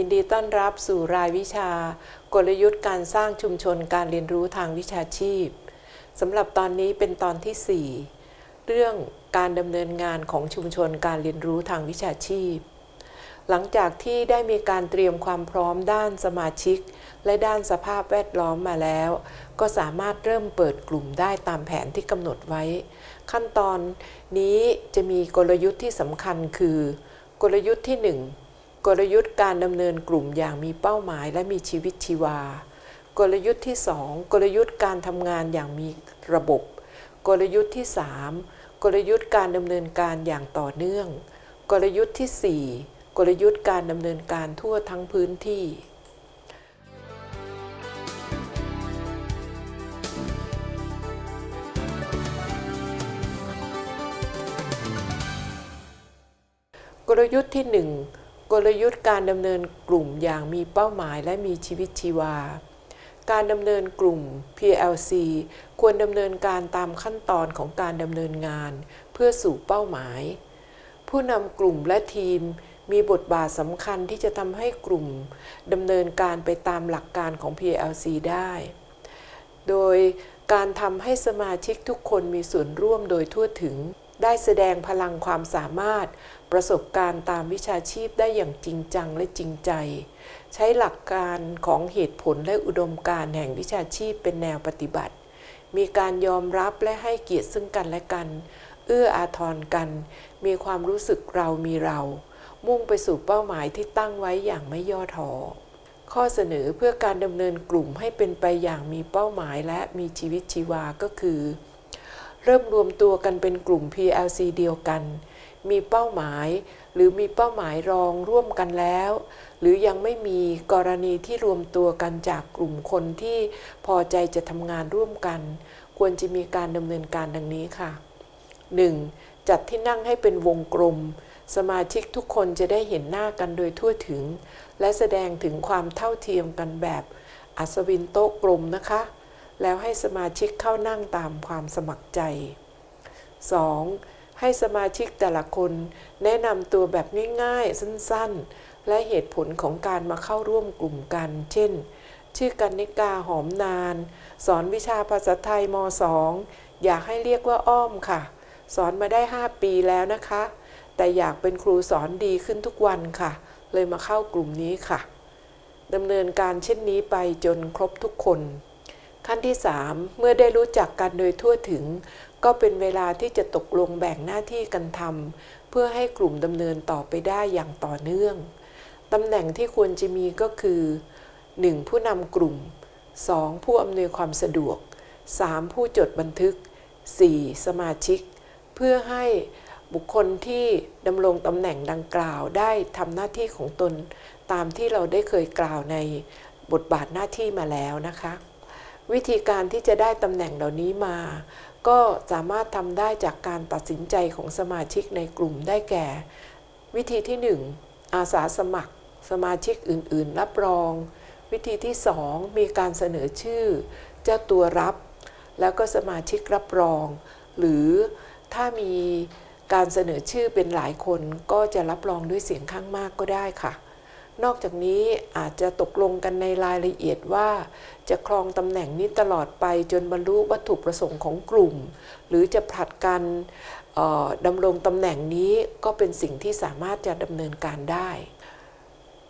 ยินดีต้อนรับสู่รายวิชา กลยุทธ์การสร้างชุมชนการเรียนรู้ทางวิชาชีพสำหรับตอนนี้เป็นตอนที่ 4 เรื่องการดำเนินงานของชุมชนการเรียนรู้ทางวิชาชีพ หลังจากที่ได้มีการเตรียมความพร้อมด้านสมาชิก และด้านสภาพแวดล้อมมาแล้ว ก็สามารถเริ่มเปิดกลุ่มได้ตามแผนที่กำหนดไว้ ขั้นตอนนี้จะมีกลยุทธ์ที่สำคัญคือ กลยุทธ์ที่ 1 กลยุทธ์การดำเนินกลุ่มอย่างมีเป้าหมายและมีชีวิตชีวา กลยุทธ์ที่ 2 กลยุทธ์การทำงานอย่างมีระบบ กลยุทธ์ที่ 3 กลยุทธ์การดำเนินการอย่างต่อเนื่อง กลยุทธ์ที่ 4 กลยุทธ์การดำเนินการทั่วทั้งพื้นที่กลยุทธ์ที่1 กลยุทธ์การดำเนินกลุ่มอย่างมีเป้าหมายและมีชีวิตชีวา การดำเนินกลุ่ม PLC ควรดำเนินการตามขั้นตอนของการดำเนินงาน เพื่อสู่เป้าหมาย ผู้นำกลุ่มและทีมมีบทบาทสำคัญที่จะทำให้กลุ่มดำเนินการไปตามหลักการของ PLC ได้ โดยการทำให้สมาชิกทุกคนมีส่วนร่วมโดยทั่วถึง ได้แสดงพลังความสามารถ ประสบการณ์ตามวิชาชีพได้อย่างจริงจังและจริงใจ ใช้หลักการของเหตุผลและอุดมการแห่งวิชาชีพเป็นแนวปฏิบัติ มีการยอมรับและให้เกียรติซึ่งกันและกัน เอื้ออาทรกัน มีความรู้สึกเรามีเรา มุ่งไปสู่เป้าหมายที่ตั้งไว้อย่างไม่ย่อท้อข้อเสนอเพื่อการดำเนินกลุ่มให้เป็นไปอย่างมีเป้าหมายและมีชีวิตชีวาก็คือ เริ่มรวมตัวกันเป็นกลุ่ม PLC เดียวกัน มีเป้าหมาย หรือมีเป้าหมายรองร่วมกันแล้ว หรือยังไม่มีกรณีที่รวมตัวกันจากกลุ่มคนที่พอใจจะทำงานร่วมกัน ควรจะมีการดำเนินการดังนี้ค่ะ 1. จัดที่นั่งให้เป็นวงกลม สมาชิกทุกคนจะได้เห็นหน้ากันโดยทั่วถึง และแสดงถึงความเท่าเทียมกันแบบอัศวินโต๊ะกลมนะคะ แล้วให้สมาชิกเข้านั่งตามความสมัครใจ 2. ให้สมาชิกแต่ละคน แนะนำตัวแบบง่ายๆ สั้นๆ และเหตุผลของการมาเข้าร่วมกลุ่มกัน เช่น ชื่อกันนิกาหอมนาน สอนวิชาภาษาไทยม .2 อยากให้เรียกว่าอ้อมค่ะ สอนมาได้ 5 ปีแล้วนะคะ แต่อยากเป็นครูสอนดีขึ้นทุกวันค่ะ เลยมาเข้ากลุ่มนี้ค่ะดำเนินการเช่นนี้ไปจนครบทุกคน ขั้นที่ 3 เมื่อได้รู้จักกันโดยทั่วถึง ก็เป็นเวลาที่จะตกลงแบ่งหน้าที่กันทำเพื่อให้กลุ่มดำเนินต่อไปได้อย่างต่อเนื่องตำแหน่งที่ควรจะมีก็คือ 1. ผู้นำกลุ่ม 2. ผู้อำนวยความสะดวก 3. ผู้จดบันทึก 4. สมาชิก เพื่อให้บุคคลที่ดำรงตำแหน่งดังกล่าวได้ทำหน้าที่ของตน ตามที่เราได้เคยกล่าวในบทบาทหน้าที่มาแล้วนะคะ วิธีการที่จะได้ตำแหน่งเหล่านี้มา ก็สามารถทำได้จากการตัดสินใจของสมาชิกในกลุ่มได้แก่ วิธีที่ 1 อาสาสมัคร สมาชิกอื่น ๆ รับรอง วิธีที่ 2 มีการเสนอชื่อ เจ้าตัวรับ แล้วก็สมาชิกรับรอง หรือถ้ามีการเสนอชื่อเป็นหลายคนก็จะรับรองด้วยเสียงข้างมากก็ได้ค่ะ นอกจากนี้อาจจะตกลงกันในรายละเอียดว่า จะครองตำแหน่งนี้ตลอดไปจนบรรลุวัตถุประสงค์ของกลุ่ม หรือจะผลัดกันดำรงตำแหน่งนี้ก็เป็นสิ่งที่สามารถจะดำเนินการได้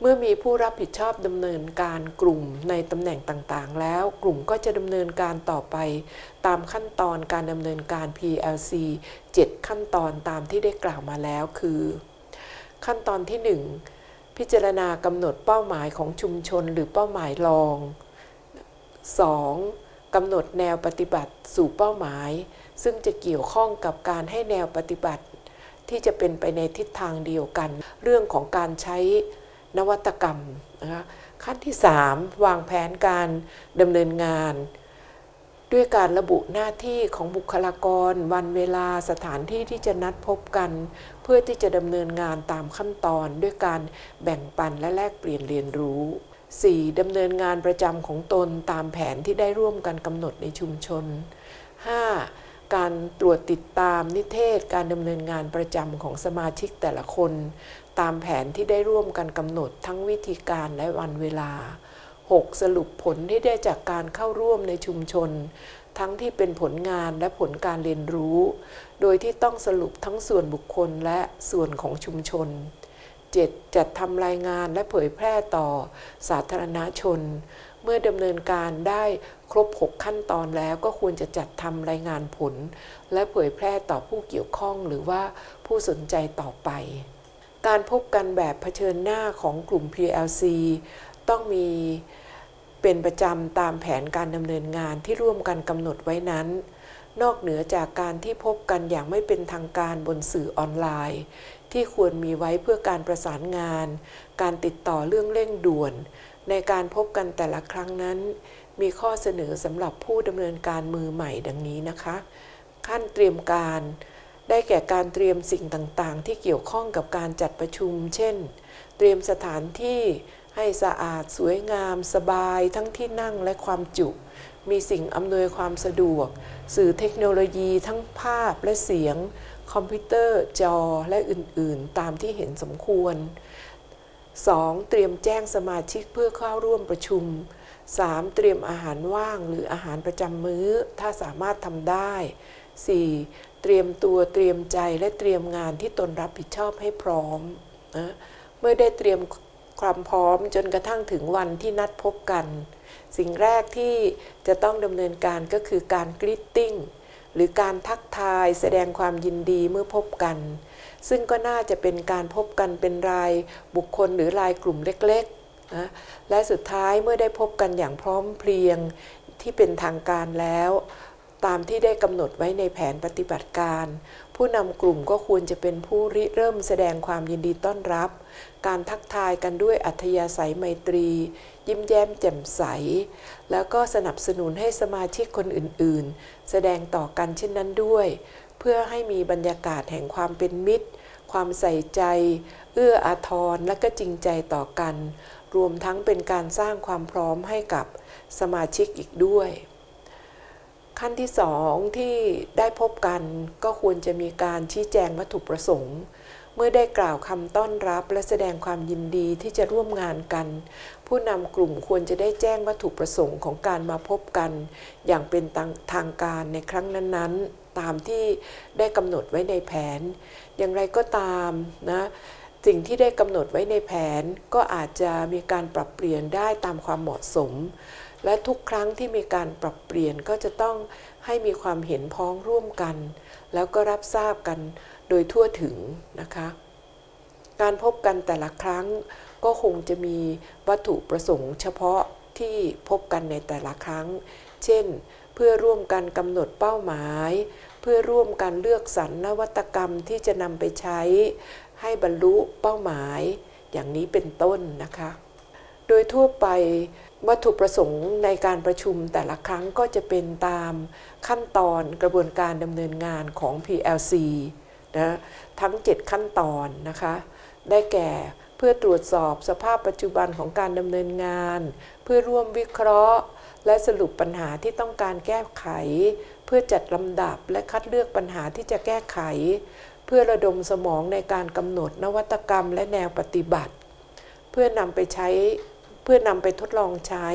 เมื่อมีผู้รับผิดชอบดำเนินการกลุ่มในตำแหน่งต่างๆ แล้วกลุ่มก็จะดำเนินการต่อไป ตามขั้นตอนการดำเนินการ PLC 7 ขั้นตอนตามที่ได้กล่าวมาแล้วคือ ขั้นตอนที่ 1 พิจารณากำหนดเป้าหมายของชุมชนหรือเป้าหมายรอง 2. กำหนดแนวปฏิบัติสู่เป้าหมาย ซึ่งจะเกี่ยวข้องกับการให้แนวปฏิบัติ ที่จะเป็นไปในทิศทางเดียวกัน เรื่องของการใช้นวัตกรรมนะคะขั้นที่ 3 วางแผนการดำเนินงาน ด้วยการระบุหน้าที่ของบุคลากร วันเวลาสถานที่ที่จะนัดพบกัน เพื่อที่จะดำเนินงานตามขั้นตอน ด้วยการแบ่งปันและแลกเปลี่ยนเรียนรู้ 4. ดำเนินงานประจำของตนตามแผนที่ได้ร่วมกันกำหนดในชุมชน 5. การตรวจติดตามนิเทศการดำเนินงานประจำของสมาชิกแต่ละคน ตามแผนที่ได้ร่วมกันกำหนดทั้งวิธีการและวันเวลา 6. สรุปผลที่ได้จากการเข้าร่วมในชุมชน ทั้งที่เป็นผลงานและผลการเรียนรู้ โดยที่ต้องสรุปทั้งส่วนบุคคลและส่วนของชุมชน 7. จัดทำรายงานและเผยแพร่ต่อสาธารณชน เมื่อดำเนินการได้ครบ 6 ขั้นตอนแล้วก็ควรจะจัดทำรายงานผล และเผยแพร่ต่อผู้เกี่ยวข้องหรือว่าผู้สนใจต่อไป การพบกันแบบเผชิญหน้าของกลุ่ม PLC ต้องมีเป็นประจำตามแผนการดำเนินงานที่ร่วมกันกำหนดไว้นั้น นอกเหนือจากการที่พบกันอย่างไม่เป็นทางการบนสื่อออนไลน์ ที่ควรมีไว้เพื่อการประสานงาน การติดต่อเรื่องเร่งด่วน ในการพบกันแต่ละครั้งนั้น มีข้อเสนอสำหรับผู้ดำเนินการมือใหม่ดังนี้นะคะ ขั้นเตรียมการได้แก่การเตรียมสิ่งต่างๆ ที่เกี่ยวข้องกับการจัดประชุม เช่น เตรียมสถานที่ให้สะอาดสวยงาม สบายทั้งที่นั่งและความจุ มีสิ่งอำนวยความสะดวก สื่อเทคโนโลยีทั้งภาพและเสียง คอมพิวเตอร์จอและอื่นๆ ตามที่เห็นสมควร 2. เตรียมแจ้งสมาชิกเพื่อเข้าร่วมประชุม 3. เตรียมอาหารว่างหรืออาหารประจำมื้อ ถ้าสามารถทำได้ 4. เตรียมตัวเตรียมใจและเตรียมงานที่ตนรับผิดชอบให้พร้อมนะเมื่อได้เตรียม ความพร้อมจนกระทั่งถึงวันที่นัดพบกัน สิ่งแรกที่จะต้องดำเนินการก็คือการกรีตติ้งหรือการทักทายแสดงความยินดีเมื่อพบกัน ซึ่งก็น่าจะเป็นการพบกันเป็นรายบุคคลหรือรายกลุ่มเล็กๆนะและสุดท้ายเมื่อได้พบกันอย่างพร้อมเพรียงที่เป็นทางการแล้ว ตามที่ได้กำหนดไว้ในแผนปฏิบัติการ ผู้นำกลุ่มก็ควรจะเป็นผู้ริเริ่มแสดงความยินดีต้อนรับ การทักทายกันด้วยอัธยาศัยไมตรี ยิ้มแย้มแจ่มใส แล้วก็สนับสนุนให้สมาชิกคนอื่นๆ แสดงต่อกันเช่นนั้นด้วย เพื่อให้มีบรรยากาศแห่งความเป็นมิตร ความใส่ใจ เอื้ออาทรและก็จริงใจต่อกัน รวมทั้งเป็นการสร้างความพร้อมให้กับสมาชิกอีกด้วย ขั้นที่สองที่ได้พบกันก็ควรจะมีการชี้แจงวัตถุประสงค์ เมื่อได้กล่าวคำต้อนรับและแสดงความยินดีที่จะร่วมงานกัน ผู้นำกลุ่มควรจะได้แจ้งวัตถุประสงค์ของการมาพบกัน อย่างเป็นทางการในครั้งนั้นๆ ตามที่ได้กำหนดไว้ในแผน อย่างไรก็ตามนะสิ่งที่ได้กำหนดไว้ในแผนก็อาจจะมีการปรับเปลี่ยนได้ตามความเหมาะสม และทุกครั้งที่มีการปรับเปลี่ยนก็จะต้องให้มีความเห็นพ้องร่วมกัน แล้วก็รับทราบกันโดยทั่วถึงนะคะ การพบกันแต่ละครั้งก็คงจะมีวัตถุประสงค์เฉพาะที่พบกันในแต่ละครั้ง เช่น เพื่อร่วมกันกำหนดเป้าหมาย เพื่อร่วมกันเลือกสรรนวัตกรรมที่จะนำไปใช้ ให้บรรลุเป้าหมาย อย่างนี้เป็นต้นนะคะ โดยทั่วไป วัตถุประสงค์ในการประชุมแต่ละครั้งก็จะเป็นตามขั้นตอนกระบวนการดำเนินงานของ PLC นะทั้ง 7 ขั้นตอนนะคะ ได้แก่เพื่อตรวจสอบสภาพปัจจุบันของการดำเนินงาน เพื่อร่วมวิเคราะห์ และสรุปปัญหาที่ต้องการแก้ไข เพื่อจัดลำดับและคัดเลือกปัญหาที่จะแก้ไข เพื่อระดมสมองในการกำหนดนวัตกรรมและแนวปฏิบัติ เพื่อนำไปใช้ พื่อนำไปทดลองใช้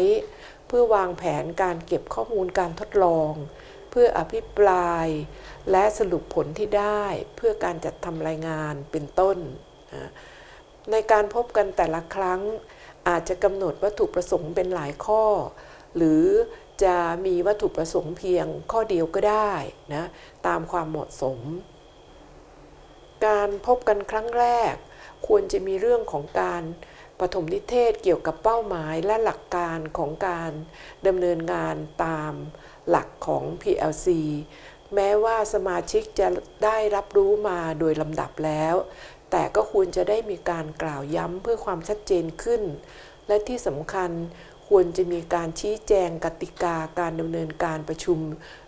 เพื่อวางแผนการเก็บข้อมูลการทดลอง เพื่ออภิปราย และสรุปผลที่ได้เพื่อการจัดทำรายงานเป็นต้น ในการพบกันแต่ละครั้ง อาจจะกำหนดวัตถุประสงค์เป็นหลายข้อ หรือจะมีวัตถุประสงค์เพียงข้อเดียวก็ได้นะตามความเหมาะสม การพบกันครั้งแรก ควรจะมีเรื่องของการ ปฐมนิเทศเกี่ยวกับเป้าหมายและหลักการของการดำเนินงานตามหลักของ PLC แม้ว่าสมาชิกจะได้รับรู้มาโดยลำดับแล้ว แต่ก็ควรจะได้มีการกล่าวย้ำเพื่อความชัดเจนขึ้น และที่สำคัญควรจะมีการชี้แจงกติกาการดำเนินการประชุม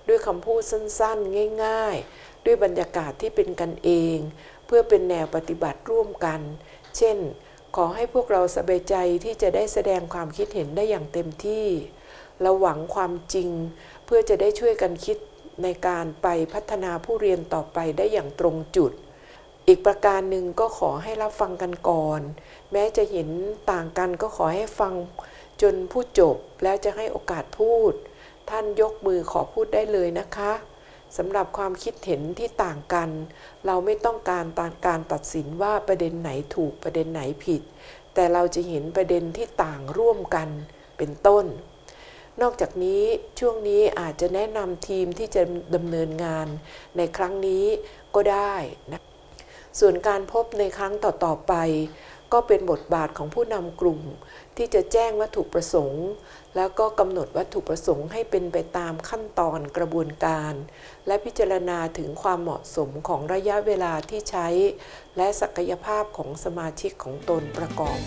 ด้วยคำพูดสั้นๆ ง่าย ๆ ด้วยบรรยากาศที่เป็นกันเอง เพื่อเป็นแนวปฏิบัติร่วมกัน เช่น ขอให้พวกเราสบายใจที่จะได้แสดงความคิดเห็นได้อย่างเต็มที่เราหวังความจริง เพื่อจะได้ช่วยกันคิดในการไปพัฒนาผู้เรียนต่อไปได้อย่างตรงจุด อีกประการหนึ่งก็ขอให้รับฟังกันก่อน แม้จะเห็นต่างกันก็ขอให้ฟังจนพูดจบแล้วจะให้โอกาสพูด ท่านยกมือขอพูดได้เลยนะคะ สำหรับความคิดเห็นที่ต่างกัน เราไม่ต้องการตาการตัดสินว่าประเด็นไหนถูกประเด็นไหนผิด แต่เราจะเห็นประเด็นที่ต่างร่วมกันเป็นต้น นอกจากนี้ช่วงนี้อาจจะแนะนำทีมที่จะดำเนินงานในครั้งนี้ก็ได้นะส่วนการพบในครั้งต่อๆไป ก็เป็นบทบาทของผู้นำกลุ่ม ที่จะแจ้งวัตถุประสงค์ แล้วก็กำหนดวัตถุประสงค์ให้เป็นไปตามขั้นตอนกระบวนการ และพิจารณาถึงความเหมาะสมของระยะเวลาที่ใช้ และศักยภาพของสมาชิกของตนประกอบ